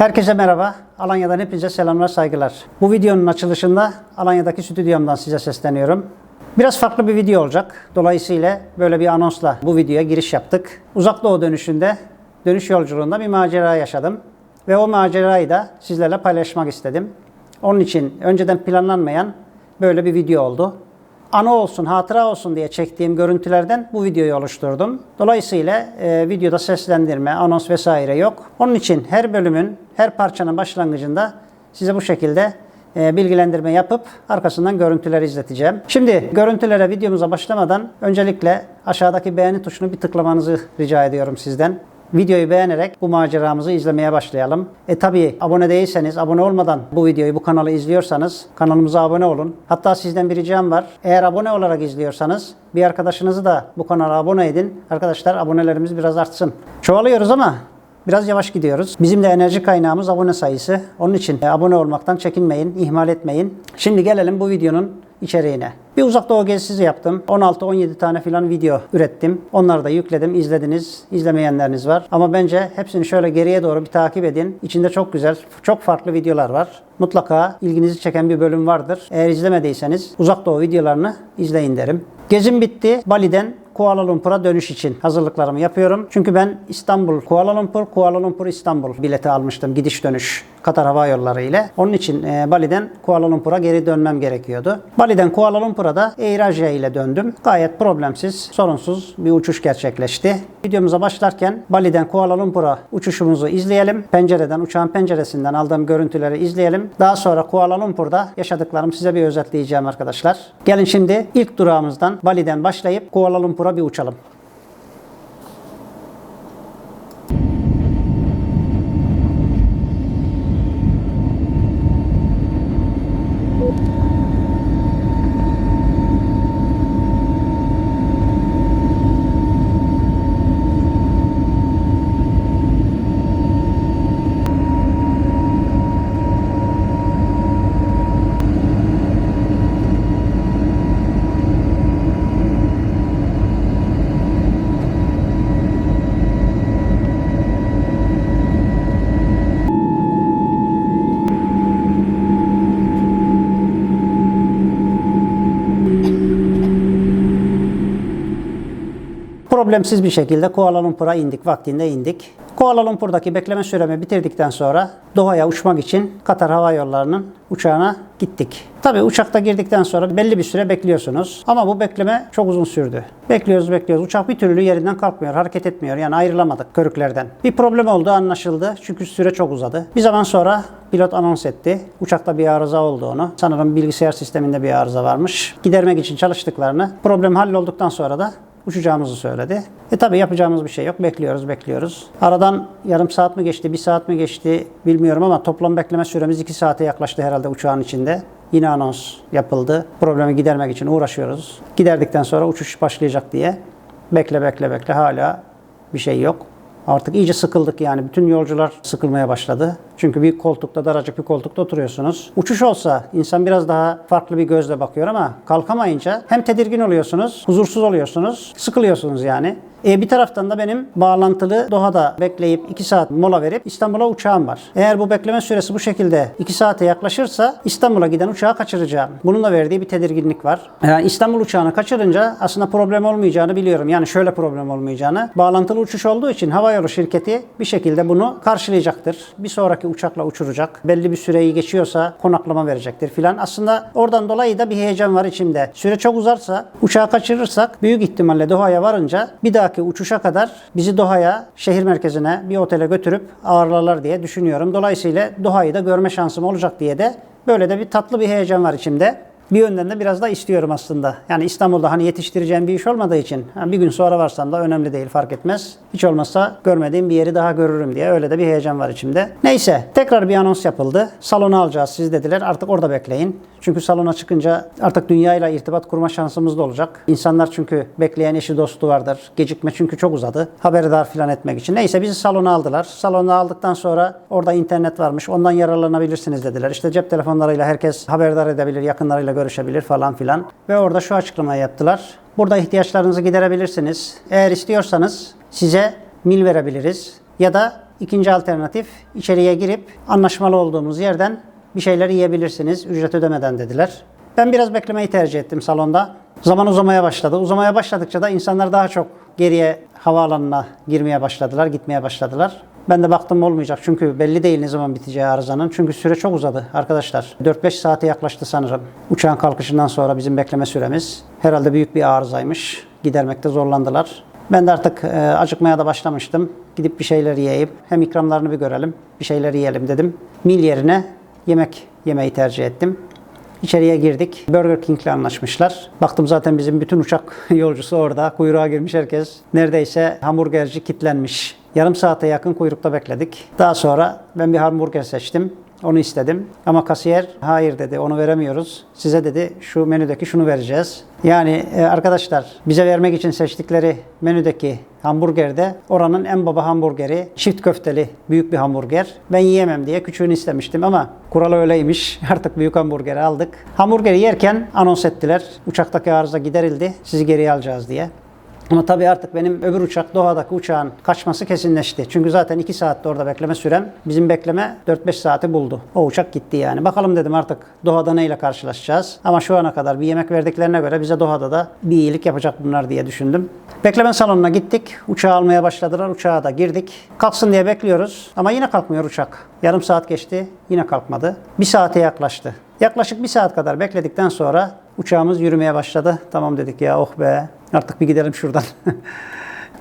Herkese merhaba. Alanya'dan hepinize selamlar, saygılar. Bu videonun açılışında Alanya'daki stüdyomdan size sesleniyorum. Biraz farklı bir video olacak. Dolayısıyla böyle bir anonsla bu videoya giriş yaptık. Uzak Doğu dönüşünde, dönüş yolculuğunda bir macera yaşadım. Ve o macerayı da sizlerle paylaşmak istedim. Onun için önceden planlanmayan böyle bir video oldu. Anı olsun, hatıra olsun diye çektiğim görüntülerden bu videoyu oluşturdum. Dolayısıyla e, videoda seslendirme, anons vesaire yok. Onun için her bölümün, her parçanın başlangıcında size bu şekilde e, bilgilendirme yapıp arkasından görüntüleri izleteceğim. Şimdi görüntülere videomuza başlamadan öncelikle aşağıdaki beğeni tuşunu bir tıklamanızı rica ediyorum sizden. Videoyu beğenerek bu maceramızı izlemeye başlayalım. E tabi abone değilseniz, abone olmadan bu videoyu, bu kanalı izliyorsanız kanalımıza abone olun. Hatta sizden bir ricam var. Eğer abone olarak izliyorsanız bir arkadaşınızı da bu kanala abone edin. Arkadaşlar abonelerimiz biraz artsın. Çoğalıyoruz ama Biraz yavaş gidiyoruz. Bizim de enerji kaynağımız abone sayısı. Onun için e, abone olmaktan çekinmeyin, ihmal etmeyin. Şimdi gelelim bu videonun içeriğine. Bir uzak doğu gezisi yaptım. 16-17 tane filan video ürettim. Onları da yükledim, izlediniz. İzlemeyenleriniz var. Ama bence hepsini şöyle geriye doğru bir takip edin. İçinde çok güzel, çok farklı videolar var. Mutlaka ilginizi çeken bir bölüm vardır. Eğer izlemediyseniz uzak doğu videolarını izleyin derim. Gezim bitti. Bali'den Kuala Lumpur'a dönüş için hazırlıklarımı yapıyorum. Çünkü ben İstanbul, Kuala Lumpur, Kuala Lumpur, İstanbul bileti almıştım gidiş dönüş Katar Hava Yolları ile. Onun için e, Bali'den Kuala Lumpur'a geri dönmem gerekiyordu. Bali'den Kuala Lumpur'a da Air Asia ile döndüm. Gayet problemsiz, sorunsuz bir uçuş gerçekleşti. Videomuza başlarken Bali'den Kuala Lumpur'a uçuşumuzu izleyelim. Pencereden, uçağın penceresinden aldığım görüntüleri izleyelim. Daha sonra Kuala Lumpur'da yaşadıklarımı size bir özetleyeceğim arkadaşlar. Gelin şimdi ilk durağımızdan Bali'den başlayıp Kuala Lumpur'a bir uçalım. Problemsiz bir şekilde Kuala Lumpur'a indik, vaktinde indik. Kuala Lumpur'daki bekleme süremi bitirdikten sonra Doha'ya uçmak için Katar Hava Yolları'nın uçağına gittik. Tabii uçakta girdikten sonra belli bir süre bekliyorsunuz. Ama bu bekleme çok uzun sürdü. Bekliyoruz bekliyoruz. Uçak bir türlü yerinden kalkmıyor, hareket etmiyor. Yani ayrılamadık körüklerden. Bir problem olduğu anlaşıldı. Çünkü süre çok uzadı. Bir zaman sonra pilot anons etti. Uçakta bir arıza olduğunu. Sanırım bilgisayar sisteminde bir arıza varmış. Gidermek için çalıştıklarını. Problem hallolduktan sonra da uçacağımızı söyledi. E tabi yapacağımız bir şey yok. Bekliyoruz, bekliyoruz. Aradan yarım saat mi geçti, bir saat mi geçti bilmiyorum ama toplam bekleme süremiz iki saate yaklaştı herhalde uçağın içinde. Yine anons yapıldı. Problemi gidermek için uğraşıyoruz. Giderdikten sonra uçuş başlayacak diye. Bekle bekle bekle hala bir şey yok. Artık iyice sıkıldık yani. Bütün yolcular sıkılmaya başladı. Çünkü bir koltukta, daracık bir koltukta oturuyorsunuz. Uçuş olsa insan biraz daha farklı bir gözle bakıyor ama kalkamayınca hem tedirgin oluyorsunuz, huzursuz oluyorsunuz, sıkılıyorsunuz yani. E bir taraftan da benim bağlantılı Doha'da bekleyip 2 saat mola verip İstanbul'a uçağım var. Eğer bu bekleme süresi bu şekilde 2 saate yaklaşırsa İstanbul'a giden uçağı kaçıracağım. Bunun da verdiği bir tedirginlik var. Yani İstanbul uçağını kaçırınca aslında problem olmayacağını biliyorum. Yani şöyle problem olmayacağını. Bağlantılı uçuş olduğu için havayolu şirketi bir şekilde bunu karşılayacaktır. Bir sonraki uçakla uçuracak. Belli bir süreyi geçiyorsa konaklama verecektir filan. Aslında oradan dolayı da bir heyecan var içimde. Süre çok uzarsa, uçağı kaçırırsak büyük ihtimalle Doha'ya varınca bir dahaki uçuşa kadar bizi Doha'ya, şehir merkezine bir otele götürüp ağırlarlar diye düşünüyorum. Dolayısıyla Doha'yı da görme şansım olacak diye de böyle de bir tatlı bir heyecan var içimde. Bir yönden de biraz da istiyorum aslında. Yani İstanbul'da hani yetiştireceğim bir iş olmadığı için ha, bir gün sonra varsam da önemli değil fark etmez. Hiç olmazsa görmediğim bir yeri daha görürüm diye öyle de bir heyecan var içimde. Neyse tekrar bir anons yapıldı. Salonu alacağız siz dediler artık orada bekleyin. Çünkü salona çıkınca artık dünyayla irtibat kurma şansımız da olacak. İnsanlar çünkü bekleyen eşi dostu vardır. Gecikme çünkü çok uzadı. Haberdar filan etmek için. Neyse bizi salona aldılar. Salona aldıktan sonra orada internet varmış. Ondan yararlanabilirsiniz dediler. İşte cep telefonlarıyla herkes haberdar edebilir, yakınlarıyla görüşebilir falan filan. Ve orada şu açıklamayı yaptılar. Burada ihtiyaçlarınızı giderebilirsiniz. Eğer istiyorsanız size mil verebiliriz. Ya da ikinci alternatif içeriye girip anlaşmalı olduğumuz yerden bir şeyler yiyebilirsiniz ücret ödemeden dediler. Ben biraz beklemeyi tercih ettim salonda. Zaman uzamaya başladı. Uzamaya başladıkça da insanlar daha çok geriye havaalanına girmeye başladılar, gitmeye başladılar. Ben de baktım olmayacak çünkü belli değil ne zaman biteceği arızanın. Çünkü süre çok uzadı arkadaşlar. 4-5 saate yaklaştı sanırım. Uçağın kalkışından sonra bizim bekleme süremiz. Herhalde büyük bir arızaymış. Gidermekte zorlandılar. Ben de artık e, acıkmaya da başlamıştım. Gidip bir şeyler yiyeyim. Hem ikramlarını bir görelim. Bir şeyler yiyelim dedim. Mil yerine yemek yemeyi tercih ettim. İçeriye girdik. Burger King'le anlaşmışlar. Baktım zaten bizim bütün uçak yolcusu orada. Kuyruğa girmiş herkes. Neredeyse hamburgerci kitlenmiş. Yarım saate yakın kuyrukta bekledik. Daha sonra ben bir hamburger seçtim. Onu istedim. Ama kasiyer hayır dedi onu veremiyoruz. Size dedi şu menüdeki şunu vereceğiz. Yani e, arkadaşlar bize vermek için seçtikleri menüdeki hamburgerde oranın en baba hamburgeri çift köfteli büyük bir hamburger. Ben yiyemem diye küçüğünü istemiştim ama kural öyleymiş. Artık büyük hamburgeri aldık. Hamburgeri yerken anons ettiler. Uçaktaki arıza giderildi. Sizi geriye alacağız diye. Ama tabii artık benim öbür uçak Doha'daki uçağın kaçması kesinleşti. Çünkü zaten 2 saatte orada bekleme sürem. Bizim bekleme 4-5 saati buldu. O uçak gitti yani. Bakalım dedim artık Doha'da neyle karşılaşacağız. Ama şu ana kadar bir yemek verdiklerine göre bize Doha'da da bir iyilik yapacak bunlar diye düşündüm. Bekleme salonuna gittik. Uçağı almaya başladılar. Uçağa da girdik. Kalksın diye bekliyoruz. Ama yine kalkmıyor uçak. Yarım saat geçti. Yine kalkmadı. Bir saate yaklaştı. Yaklaşık bir saat kadar bekledikten sonra uçağımız yürümeye başladı. Tamam dedik ya oh be artık bir gidelim şuradan.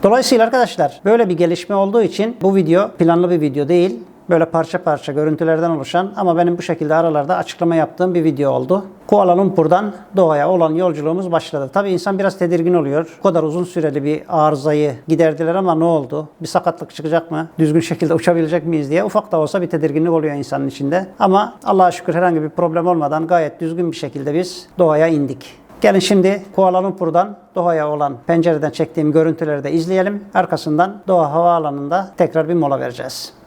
Dolayısıyla arkadaşlar böyle bir gelişme olduğu için bu video planlı bir video değil. Böyle parça parça görüntülerden oluşan ama benim bu şekilde aralarda açıklama yaptığım bir video oldu. Kuala Lumpur'dan Doğa'ya olan yolculuğumuz başladı. Tabii insan biraz tedirgin oluyor. Bu kadar uzun süreli bir arızayı giderdiler ama ne oldu? Bir sakatlık çıkacak mı? Düzgün şekilde uçabilecek miyiz diye ufak da olsa bir tedirginlik oluyor insanın içinde. Ama Allah'a şükür herhangi bir problem olmadan gayet düzgün bir şekilde biz Doğa'ya indik. Gelin şimdi Kuala Lumpur'dan Doha'ya olan pencereden çektiğim görüntüleri de izleyelim. Arkasından Doha Havaalanı'nda tekrar bir mola vereceğiz.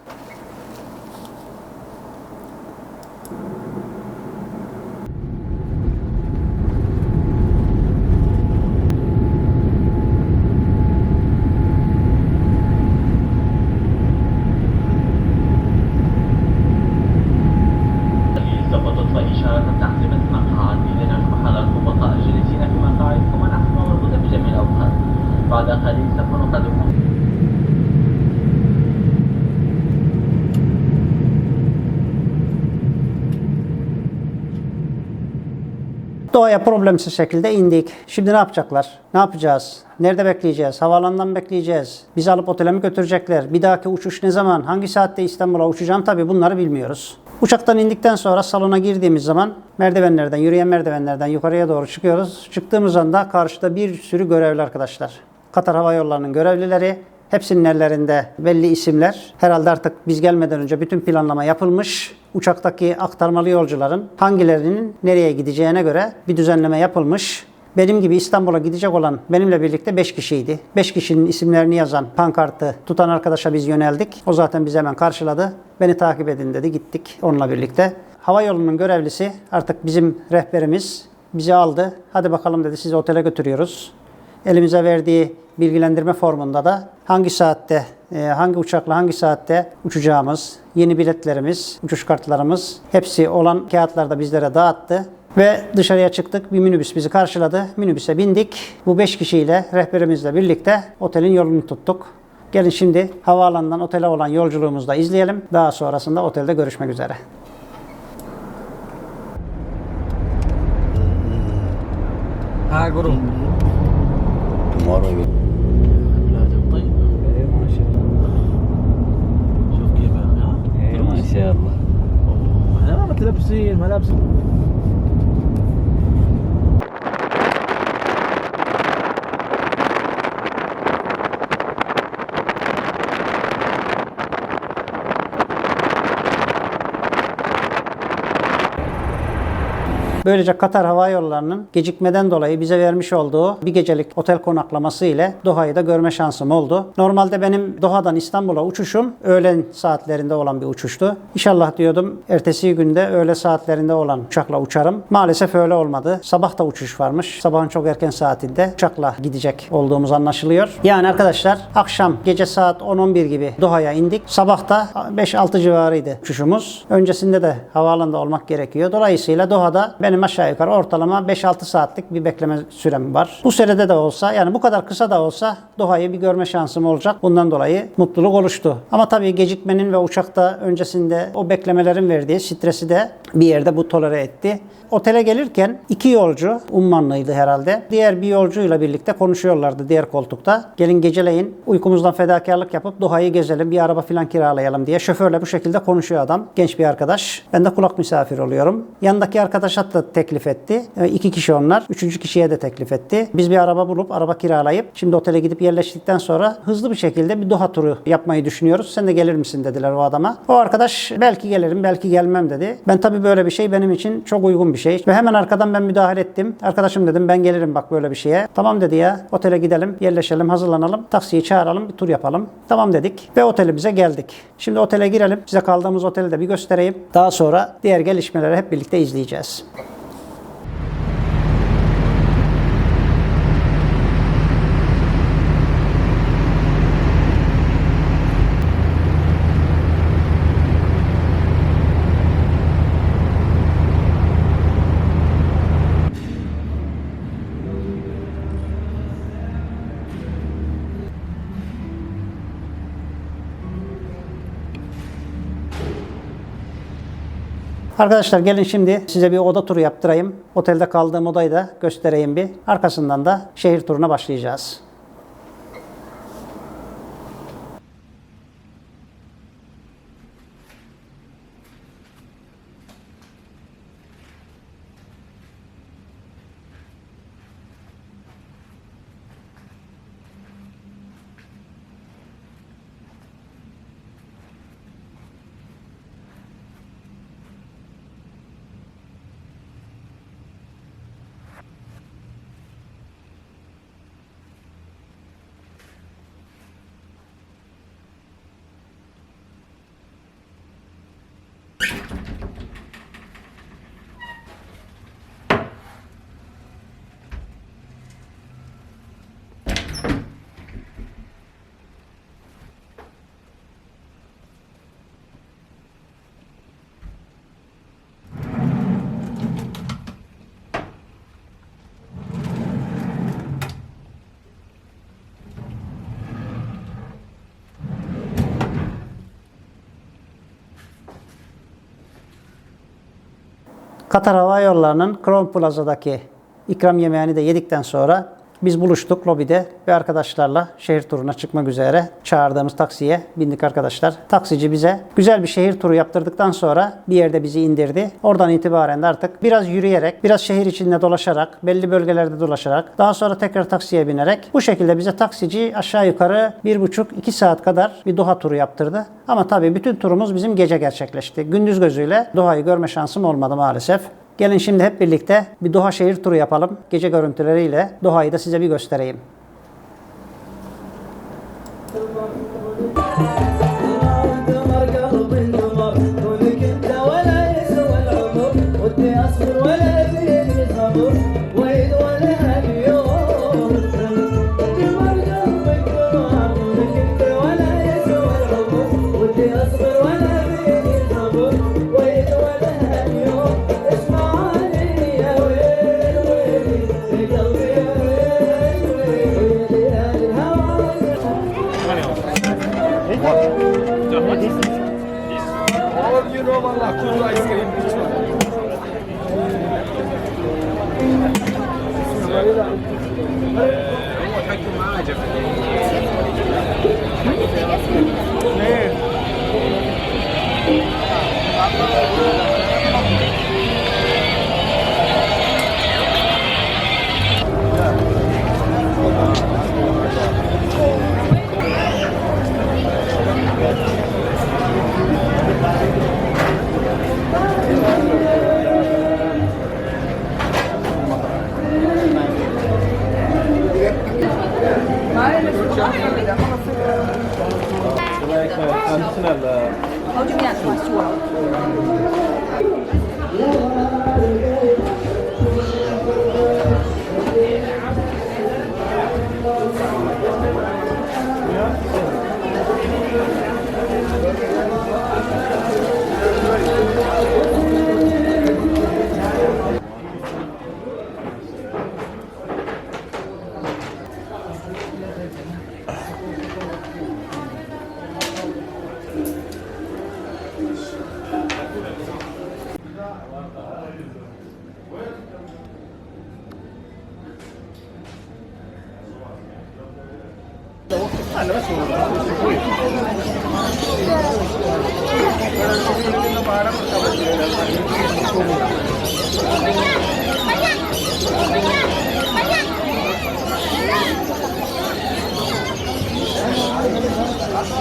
Doğaya problemsiz şekilde indik. Şimdi ne yapacaklar? Ne yapacağız? Nerede bekleyeceğiz? Havaalanından bekleyeceğiz? Bizi alıp otele mi götürecekler? Bir dahaki uçuş ne zaman? Hangi saatte İstanbul'a uçacağım? Tabii bunları bilmiyoruz. Uçaktan indikten sonra salona girdiğimiz zaman merdivenlerden, yürüyen merdivenlerden yukarıya doğru çıkıyoruz. Çıktığımız anda karşıda bir sürü görevli arkadaşlar. Katar Hava Yolları'nın görevlileri, Hepsinin ellerinde belli isimler. Herhalde artık biz gelmeden önce bütün planlama yapılmış. Uçaktaki aktarmalı yolcuların hangilerinin nereye gideceğine göre bir düzenleme yapılmış. Benim gibi İstanbul'a gidecek olan benimle birlikte 5 kişiydi. 5 kişinin isimlerini yazan pankartı tutan arkadaşa biz yöneldik. O zaten bizi hemen karşıladı. Beni takip edin dedi. Gittik onunla birlikte. Hava yolunun görevlisi artık bizim rehberimiz bizi aldı. Hadi bakalım dedi sizi otele götürüyoruz. Elimize verdiği bilgilendirme formunda da hangi saatte, e, hangi uçakla hangi saatte uçacağımız, yeni biletlerimiz, uçuş kartlarımız hepsi olan kağıtlarda bizlere dağıttı. Ve dışarıya çıktık. Bir minibüs bizi karşıladı. Minibüse bindik. Bu 5 kişiyle rehberimizle birlikte otelin yolunu tuttuk. Gelin şimdi havaalanından otele olan yolculuğumuzu da izleyelim. Daha sonrasında otelde görüşmek üzere. Ha grup. Umarım. Wiedersehen. Mal absehen. Böylece Katar Hava Yolları'nın gecikmeden dolayı bize vermiş olduğu bir gecelik otel konaklaması ile Doha'yı da görme şansım oldu. Normalde benim Doha'dan İstanbul'a uçuşum öğlen saatlerinde olan bir uçuştu. İnşallah diyordum ertesi günde öğle saatlerinde olan uçakla uçarım. Maalesef öyle olmadı. Sabah da uçuş varmış. Sabahın çok erken saatinde uçakla gidecek olduğumuz anlaşılıyor. Yani arkadaşlar akşam gece saat 10-11 gibi Doha'ya indik. Sabah da 5-6 civarıydı uçuşumuz. Öncesinde de havaalanında olmak gerekiyor. Dolayısıyla Doha'da benim aşağı yukarı ortalama 5-6 saatlik bir bekleme sürem var. Bu sürede de olsa yani bu kadar kısa da olsa Doha'yı bir görme şansım olacak. Bundan dolayı mutluluk oluştu. Ama tabii gecikmenin ve uçakta öncesinde o beklemelerin verdiği stresi de bir yerde bu tolere etti. Otele gelirken iki yolcu, Ummanlıydı herhalde. Diğer bir yolcuyla birlikte konuşuyorlardı diğer koltukta. Gelin geceleyin uykumuzdan fedakarlık yapıp Doha'yı gezelim, bir araba falan kiralayalım diye. Şoförle bu şekilde konuşuyor adam. Genç bir arkadaş. Ben de kulak misafir oluyorum. Yanındaki arkadaşa teklif etti. E, iki kişi onlar. Üçüncü kişiye de teklif etti. Biz bir araba bulup, araba kiralayıp, şimdi otele gidip yerleştikten sonra hızlı bir şekilde bir Doha turu yapmayı düşünüyoruz. Sen de gelir misin dediler o adama. O arkadaş belki gelirim, belki gelmem dedi. Ben tabii böyle bir şey benim için çok uygun bir şey. Ve hemen arkadan ben müdahale ettim. Arkadaşım dedim ben gelirim bak böyle bir şeye. Tamam dedi ya. Otele gidelim, yerleşelim, hazırlanalım. Taksiyi çağıralım, bir tur yapalım. Tamam dedik ve otelimize geldik. Şimdi otele girelim. Size kaldığımız oteli de bir göstereyim. Daha sonra diğer gelişmeleri hep birlikte izleyeceğiz. Arkadaşlar gelin şimdi size bir oda turu yaptırayım. Otelde kaldığım odayı da göstereyim bir. Arkasından da şehir turuna başlayacağız. Katar Hava Yolları'nın Crown Plaza'daki ikram yemeğini de yedikten sonra biz buluştuk lobide ve arkadaşlarla şehir turuna çıkmak üzere çağırdığımız taksiye bindik arkadaşlar. Taksici bize güzel bir şehir turu yaptırdıktan sonra bir yerde bizi indirdi. Oradan itibaren de artık biraz yürüyerek, biraz şehir içinde dolaşarak, belli bölgelerde dolaşarak, daha sonra tekrar taksiye binerek bu şekilde bize taksici aşağı yukarı 1,5-2 saat kadar bir Doha turu yaptırdı. Ama tabii bütün turumuz bizim gece gerçekleşti. Gündüz gözüyle Doha'yı görme şansım olmadı maalesef. Gelin şimdi hep birlikte bir Doha şehir turu yapalım. Gece görüntüleriyle Doha'yı da size bir göstereyim. What? The? This. This. All you know about cool ice cream. Which one? Yeah.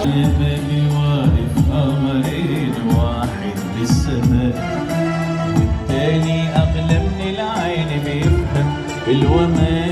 بابي واقف قمرين واحد بالسماء والتاني أغلى من العين بيفهم بالوماء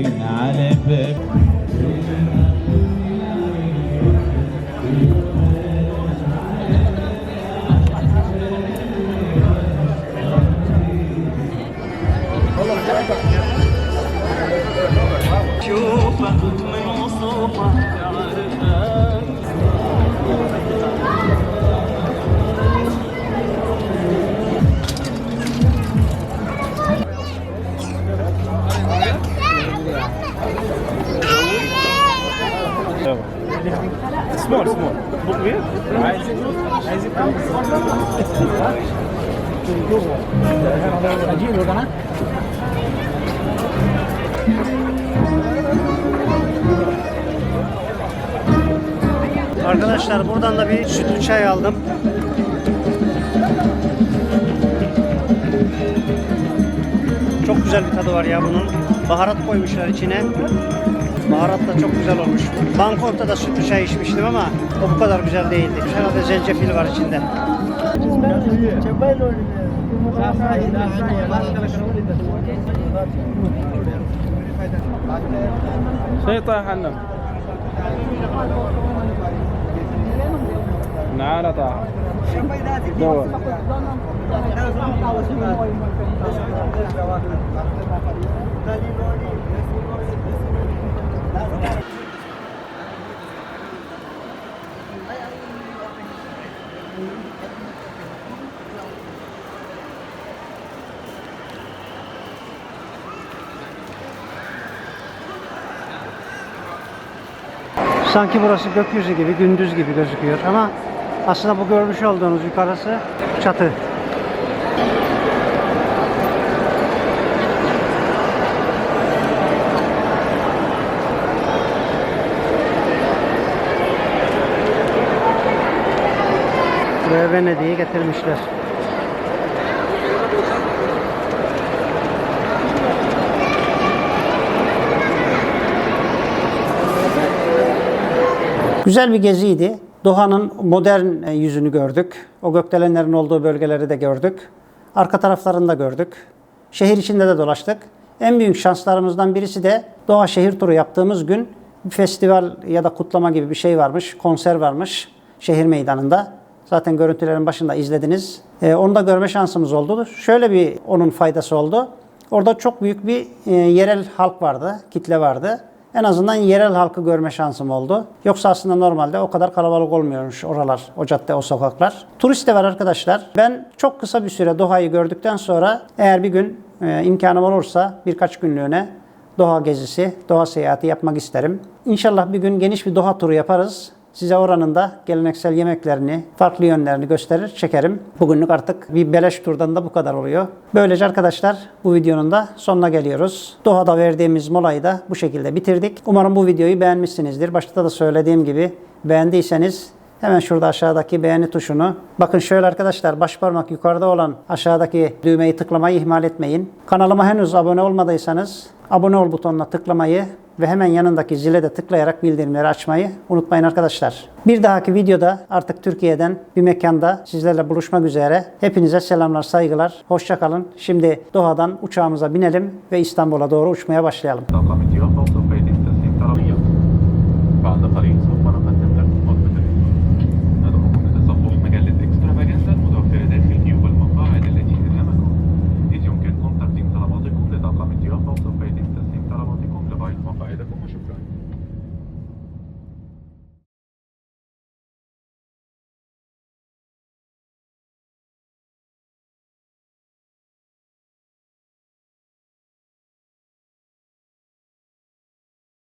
Arkadaşlar buradan da bir sütlü çay aldım. Çok güzel bir tadı var ya bunun. Baharat koymuşlar içine. Baharat da çok güzel olmuş. Bangkok'ta da sütlü çay içmiştim ama o bu kadar güzel değildi. Herhalde zencefil var içinde. شيء طايح عنا نعالة طاح دور Sanki burası gökyüzü gibi, gündüz gibi gözüküyor ama aslında bu görmüş olduğunuz yukarısı çatı. Buraya Venedik'i getirmişler. Güzel bir geziydi. Doha'nın modern e, yüzünü gördük. O gökdelenlerin olduğu bölgeleri de gördük. Arka taraflarını da gördük. Şehir içinde de dolaştık. En büyük şanslarımızdan birisi de Doha şehir turu yaptığımız gün bir festival ya da kutlama gibi bir şey varmış, konser varmış şehir meydanında. Zaten görüntülerin başında izlediniz. Ee, onu da görme şansımız oldu. Şöyle bir onun faydası oldu. Orada çok büyük bir e, yerel halk vardı, kitle vardı. En azından yerel halkı görme şansım oldu. Yoksa aslında normalde o kadar kalabalık olmuyormuş oralar, o cadde, o sokaklar. Turist de var arkadaşlar. Ben çok kısa bir süre Doha'yı gördükten sonra eğer bir gün e, imkanım olursa birkaç günlüğüne Doha gezisi, Doha seyahati yapmak isterim. İnşallah bir gün geniş bir Doha turu yaparız. Size oranın da geleneksel yemeklerini, farklı yönlerini gösterir, çekerim. Bugünlük artık bir beleş turdan da bu kadar oluyor. Böylece arkadaşlar bu videonun da sonuna geliyoruz. Doha'da verdiğimiz molayı da bu şekilde bitirdik. Umarım bu videoyu beğenmişsinizdir. Başta da söylediğim gibi beğendiyseniz Hemen şurada aşağıdaki beğeni tuşunu. Bakın şöyle arkadaşlar baş parmak yukarıda olan aşağıdaki düğmeyi tıklamayı ihmal etmeyin. Kanalıma henüz abone olmadıysanız abone ol butonuna tıklamayı ve hemen yanındaki zile de tıklayarak bildirimleri açmayı unutmayın arkadaşlar. Bir dahaki videoda artık Türkiye'den bir mekanda sizlerle buluşmak üzere. Hepinize selamlar, saygılar. Hoşçakalın. Şimdi Doha'dan uçağımıza binelim ve İstanbul'a doğru uçmaya başlayalım. Devam ediyor.